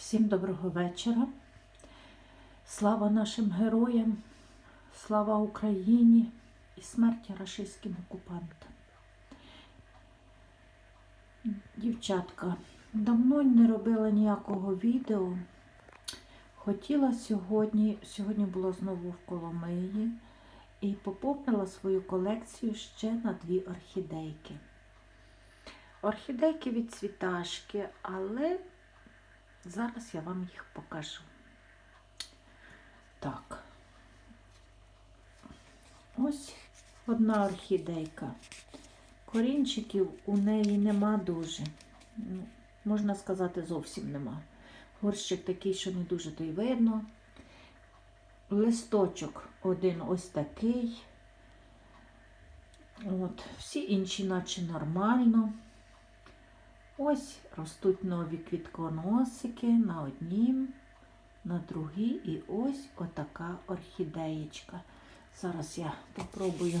Всім доброго вечора. Слава нашим героям, слава Україні і смерті рашистським окупантам. Дівчатка, давно не робила ніякого відео. Хотіла сьогодні, сьогодні було знову в Коломиї, і поповнила свою колекцію ще на дві орхідейки. Орхідейки від цвіташки, але Зараз я вам їх покажу. Так. Ось одна орхідейка. Корінчиків у неї нема дуже. Ну, Можна сказати, зовсім нема. Горщик такий, що не дуже то й видно. Листочок один ось такий. От, Всі інші, наче нормально. Ось ростуть нові квітконосики на однім, на другій і ось отака орхідеєчка. Зараз я попробую.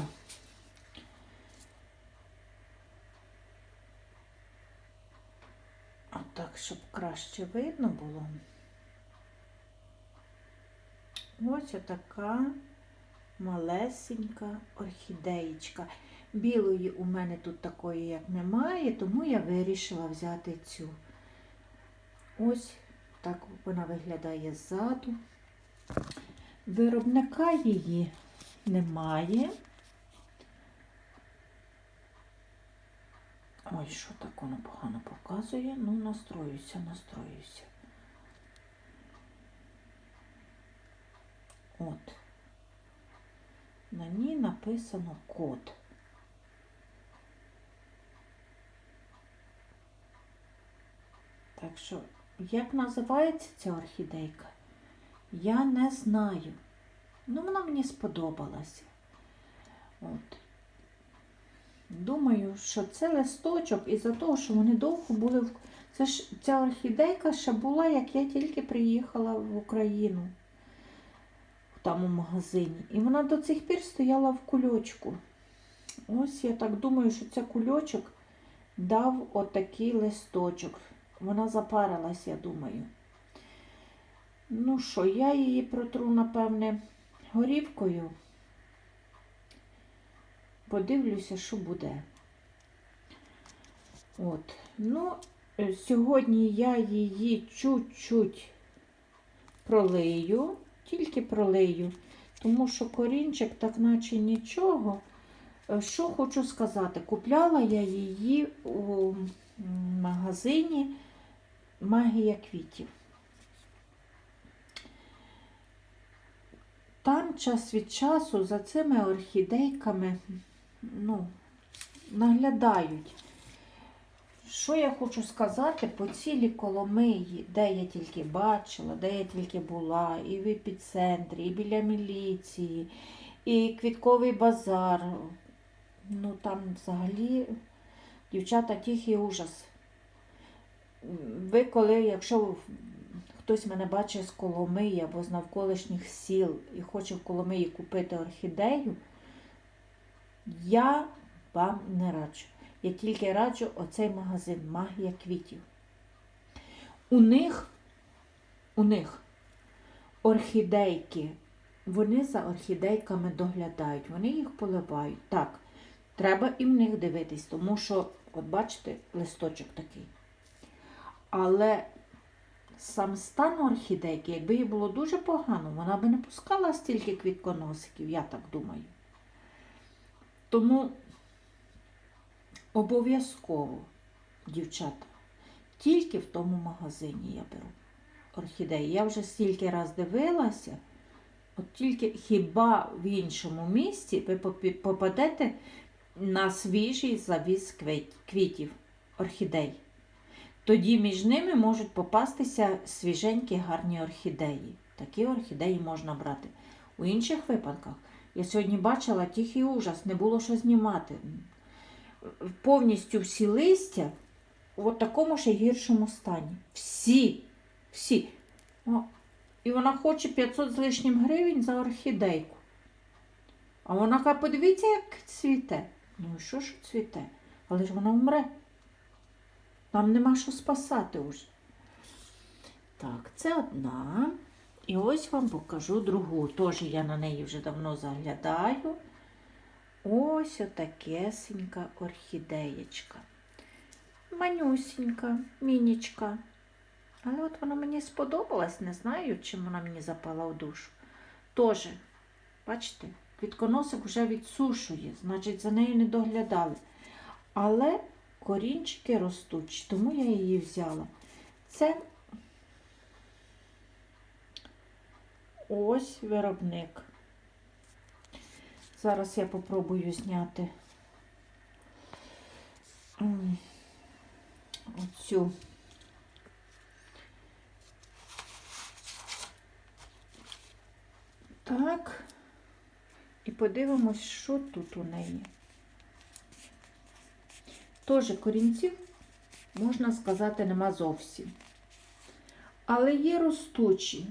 Отак, щоб краще видно було. Ось отака малесенька орхідеєчка. Білої у мене тут такої як немає, тому я вирішила взяти цю. Ось так вона виглядає ззаду. Виробника її немає. Ой, що так воно погано показує? Ну, настроюся, настроюся. От. На ній написано код. Так що, як називається ця орхідейка, я не знаю. Ну, вона мені сподобалася. От. Думаю, що це листочок із-за того, що вони довго були в. Це ж ця орхідейка ще була, як я тільки приїхала в Україну там у магазині. І вона до цих пір стояла в кульочку. Ось я так думаю, що це кульочок дав отакий листочок. Вона запарилась, я думаю. Ну що, я її протру, напевне, горівкою. Подивлюся, що буде. От. Ну, е, сьогодні я її чуть-чуть пролию, тільки пролию, тому що корінчик, так наче нічого. Е, Що хочу сказати, купляла я її у магазині Магія квітів. Там час від часу за цими орхідейками ну, наглядають. Що я хочу сказати по цілій Коломиї, де я тільки бачила, де я тільки була, і в епіцентрі, і біля міліції, і квітковий базар. Ну там взагалі, дівчата, тихий ужас. Ви коли, якщо хтось мене бачить з Коломиї або з навколишніх сіл і хоче в Коломиї купити орхідею, я вам не раджу. Я тільки раджу оцей магазин Магія квітів. У них, у них орхідейки, вони за орхідейками доглядають, вони їх поливають. Так, треба і в них дивитись, тому що, от бачите, листочок такий. Але сам стан орхідейки, якби їй було дуже погано, вона би не пускала стільки квітконосиків, я так думаю. Тому обов'язково, дівчата, тільки в тому магазині я беру орхідеї. Я вже стільки раз дивилася, от тільки хіба в іншому місці ви попадете на свіжий завіз квітів орхідей. Тоді між ними можуть попастися свіженькі гарні орхідеї. Такі орхідеї можна брати. У інших випадках я сьогодні бачила тихий ужас, не було що знімати. Повністю всі листя в такому ще гіршому стані. Всі, всі. О, і вона хоче 500 з лишнім гривень за орхідейку. А вона каже, подивіться, як цвіте. Ну і що ж цвіте? Але ж вона вмре. Нам нема що спасати уже. Так, це одна. І ось вам покажу другу. Теж я на неї вже давно заглядаю. Ось отакесенька орхідеєчка. Манюсінька, мінічка. Але от вона мені сподобалась, не знаю, чим вона мені запала в душу. Тоже, бачите, квітконосик вже відсушує, значить, за нею не доглядали. Але корінчики ростуть, тому я її взяла. Це ось виробник. Зараз я попробую зняти оцю. Так. І подивимось, що тут у неї. Теж корінців, можна сказати, нема зовсім. Але є ростучі.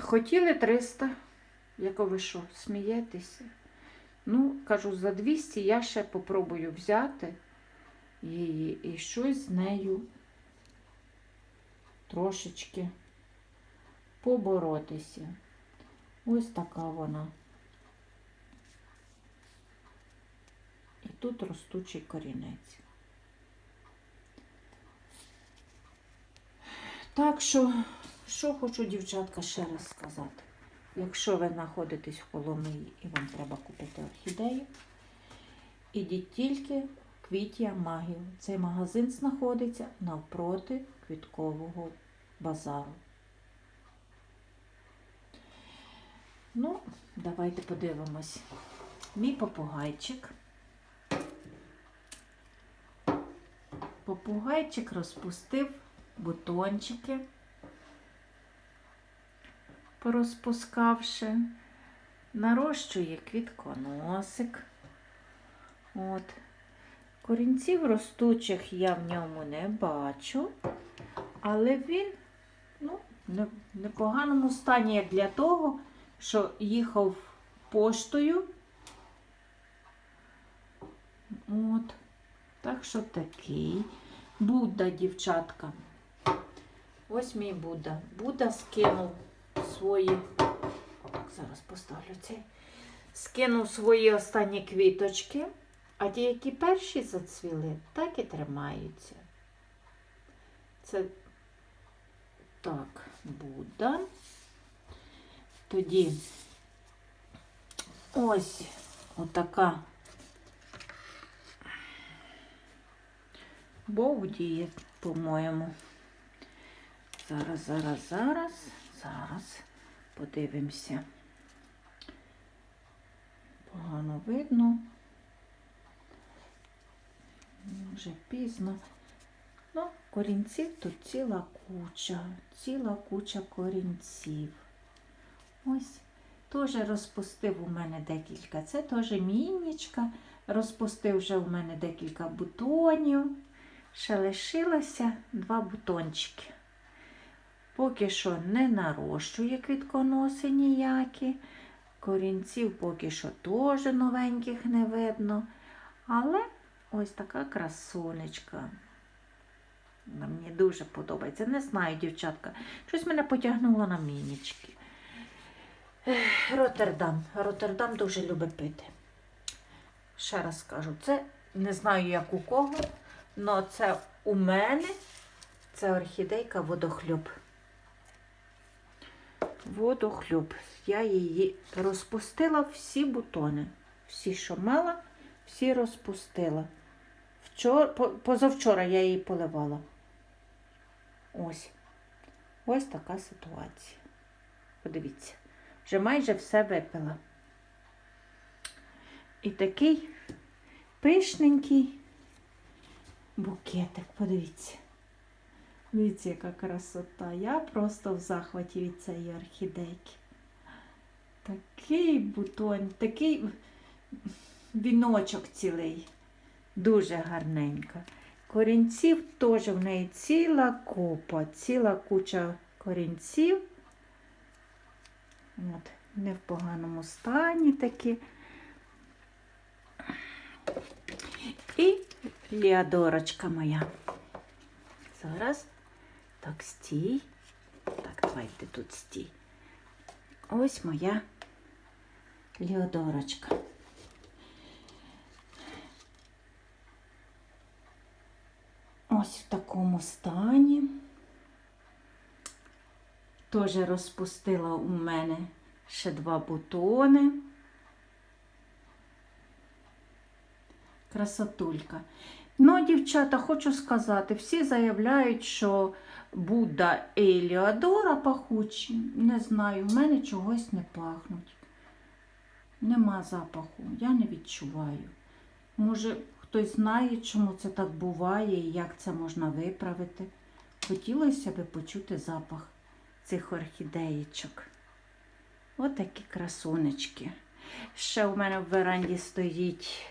Хотіли 300, як ви що, смієтеся? Ну, кажу, за 200 я ще попробую взяти її і щось з нею трошечки поборотися. Ось така вона. І тут ростучий корінець. Так що, що хочу, дівчатка, ще раз сказати. Якщо ви знаходитесь в Коломиї і вам треба купити орхідею, ідіть тільки в Квітія Магів. Цей магазин знаходиться навпроти квіткового базару. Ну, давайте подивимось. Мій попугайчик. Попугайчик розпустив бутончики, порозпускавши, нарощує квітконосик. От. Корінців ростучих я в ньому не бачу, але він ну, в непоганому стані, як для того, що їхав поштою. От. Так що такий. Будда, дівчатка. Ось мій Будда. Будда скинув свої. Так, зараз поставлю цей. Скинув свої останні квіточки, а ті, які перші зацвіли, так і тримаються. Це так, Будда. Тоді ось отака Боудіє, по-моєму. Зараз, зараз, зараз, зараз подивимося. Погано видно. Вже пізно. Ну, корінців тут ціла куча, ціла куча корінців. Ось, теж розпустив у мене декілька. Це теж мінічка. Розпустив вже у мене декілька бутонів. Ще лишилося два бутончики. Поки що не нарощує квітконоси ніякі. Корінців поки що теж новеньких не видно. Але ось така красунечка. Мені дуже подобається. Не знаю, дівчатка. Щось мене потягнуло на мінічки. Роттердам. Роттердам дуже любить пити. Ще раз скажу, це не знаю, як у кого, але це у мене це орхідейка водохлюб. Водохлюб. Я її розпустила всі бутони. Всі, що мала, всі розпустила. Вчора, по- позавчора я її поливала. Ось. Ось така ситуація. Подивіться, вже майже все випила. І такий пишненький букетик, подивіться. Дивіться, яка красота. Я просто в захваті від цієї орхідейки. Такий бутон, такий віночок цілий. Дуже гарненька. Корінців теж в неї ціла купа, ціла куча корінців. От, не в поганому стані такі. І ліадорочка моя. Зараз. Так, стій. Так, давай ти тут стій. Ось моя Леодорочка. Ось в такому стані. Теж розпустила у мене ще два бутони. Красотулька. Ну, дівчата, хочу сказати, всі заявляють, що Будда Еліадора пахучі. Не знаю, в мене чогось не пахнуть. Нема запаху, я не відчуваю. Може, хтось знає, чому це так буває і як це можна виправити. Хотілося б почути запах цих орхідеєчок. Отакі красунечки. Ще у мене в веранді стоїть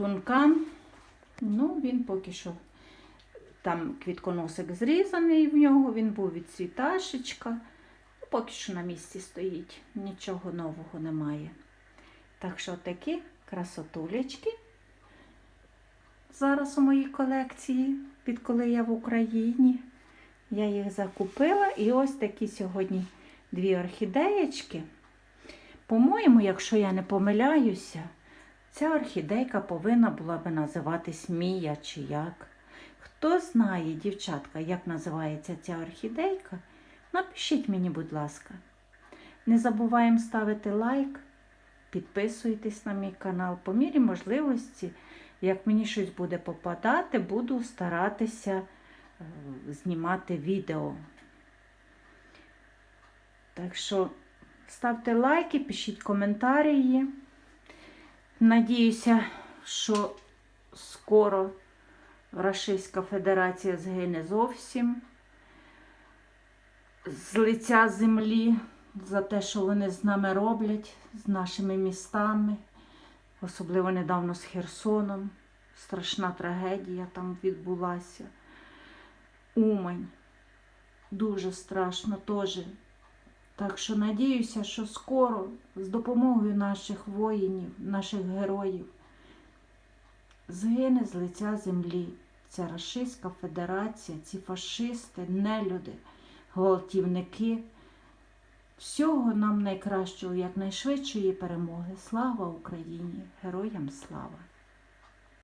тункан. Ну, він поки що там квітконосик зрізаний в нього, він був від цвіташечка. Ну, Поки що на місці стоїть, нічого нового немає. Так що такі красотулечки зараз у моїй колекції, відколи я в Україні. Я їх закупила і ось такі сьогодні дві орхідеєчки. По-моєму, якщо я не помиляюся, ця орхідейка повинна була би називатись Мія чи як. Хто знає, дівчатка, як називається ця орхідейка, напишіть мені, будь ласка. Не забуваємо ставити лайк, підписуйтесь на мій канал. По мірі можливості, як мені щось буде попадати, буду старатися е, знімати відео. Так що ставте лайки, пишіть коментарі. Надіюся, що скоро Рашистська Федерація згине зовсім з лиця землі за те, що вони з нами роблять, з нашими містами, особливо недавно з Херсоном. Страшна трагедія там відбулася. Умань. Дуже страшно теж. Так що надіюся, що скоро з допомогою наших воїнів, наших героїв, згине з лиця землі ця Рашистська Федерація, ці фашисти, нелюди, гвалтівники. Всього нам найкращого, якнайшвидшої перемоги. Слава Україні! Героям слава!